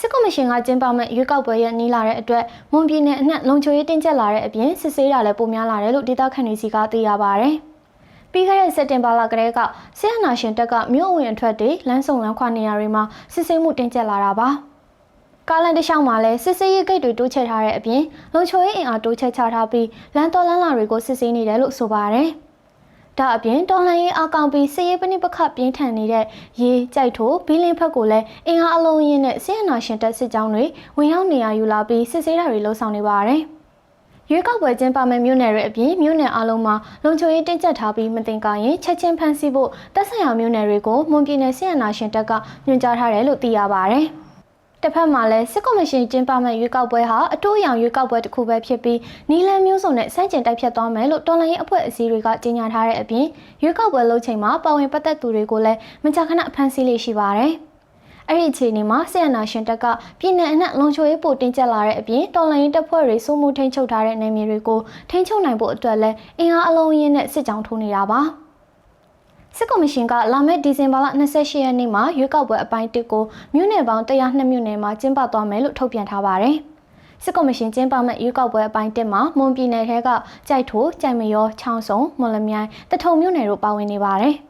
စစ်ကော်မရှင်ကကျင်းပမဲ့ရွေးကောက်ပွဲရဲ့နီးလာတဲ့အတွက်မွန်ပြည်နယ်အနှံ့လုံခြုံရေးတင်းကျပ်လာတဲ့အပြင်စစ်ဆေးတာလည်းပိုများလာတယ်လို့ဒေသခံတွေစီကသိရပါဗျ။ပြီးခဲ့တဲ့စက်တင်ဘာလကတည်းကဆီယနာရှင်တက်ကမြို့ဝင်အထွက်တွေလမ်းဆောင်လမ်းခွာနေရာတွေမှာစစ်ဆေးမှုတင်းကျပ်လာတာပါ။ကားလန်တစ်လျှောက်မှာလည်းစစ်ဆေးရေးဂိတ်တွေတိုးချဲ့ထားတဲ့အပြင်လုံခြုံရေးအင်အားတိုးချဲ့ချထားပြီးလမ်းတော်လမ်းလာတွေကိုစစ်ဆေးနေတယ်လို့ဆိုပါတယ်။ ဒါအပြင်တော်လှန်ရေးအကောင်ပြီးစစ်ရေးပဏိပခပြင်းထန်နေတဲ့ရေကြိုက်ထိုဘီလင်းဖက်ကိုလည်းအင်အားအလုံးရင်းနဲ့ဆီယနာရှင်တက်စစ်ကြောင်းတွေဝင်ရောက်နေရယူလာပြီးစစ်ဆေးတာတွေလှုံ့ဆော်နေပါတယ်။ရွေးကောက်ပွဲကျင်းပမဲ့မြို့နယ်တွေအပြင်မြို့နယ်အလုံးမှာလုံခြုံရေးတင်းကျပ်ထားပြီးမတင်ကာရင်ချက်ချင်းဖမ်းဆီးဖို့တပ်ဆိုင်ရာမြို့နယ်တွေကိုမွန်ပြည်နယ်ဆီယနာရှင်တက်ကညွှန်ကြားထားတယ်လို့သိရပါတယ်။ တစ်ဖက်မှာလည်းစစ်ကော်မရှင်ကျင်းပမဲ့ရွေးကောက်ပွဲဟာအတိုးအယောင်ရွေးကောက်ပွဲတစ်ခုပဲဖြစ်ပြီးနီလန်မျိုးစုံနဲ့စန့်ကျင်တိုက်ဖြတ်သွားမယ်လို့တော်လှန်ရေးအဖွဲ့အစည်းတွေကကြေညာထားတဲ့အပြင်ရွေးကောက်ပွဲလုပ်ချိန်မှာပါဝင်ပတ်သက်သူတွေကိုလည်းမကြာခဏဖမ်းဆီးလေးရှိပါတယ်။အဲ့ဒီအခြေအနေမှာဆီယနာရှင်တက်ကပြည်내အနှံ့လုံခြုံရေးပိုတင်ကျက်လာတဲ့အပြင်တော်လှန်ရေးတပ်ဖွဲ့တွေစိုးမိုးထိန်းချုပ်ထားတဲ့နယ်မြေတွေကိုထိန်းချုပ်နိုင်ဖို့အတွက်လည်းအင်အားအလုံးရင်းနဲ့စစ်ကြောင်းထိုးနေတာပါ။ စစ်ကော်မရှင်ကလာမယ့်ဒီဇင်ဘာလ28ရက်နေ့မှာရွေးကောက်ပွဲအပိုင်း1ကိုမြို့နယ်ပေါင်း102မြို့နယ်မှာကျင်းပသွားမယ်လို့ထုတ်ပြန်ထားပါတယ်။စစ်ကော်မရှင်ကျင်းပမဲ့ရွေးကောက်ပွဲအပိုင်း1မှာမွန်ပြည်နယ်ထဲကကြိုက်ထို၊ကြိုက်မရော၊ချောင်းစုံ၊မော်လမြိုင်၊တထုံမြို့နယ်တို့ပါဝင်နေပါတယ်။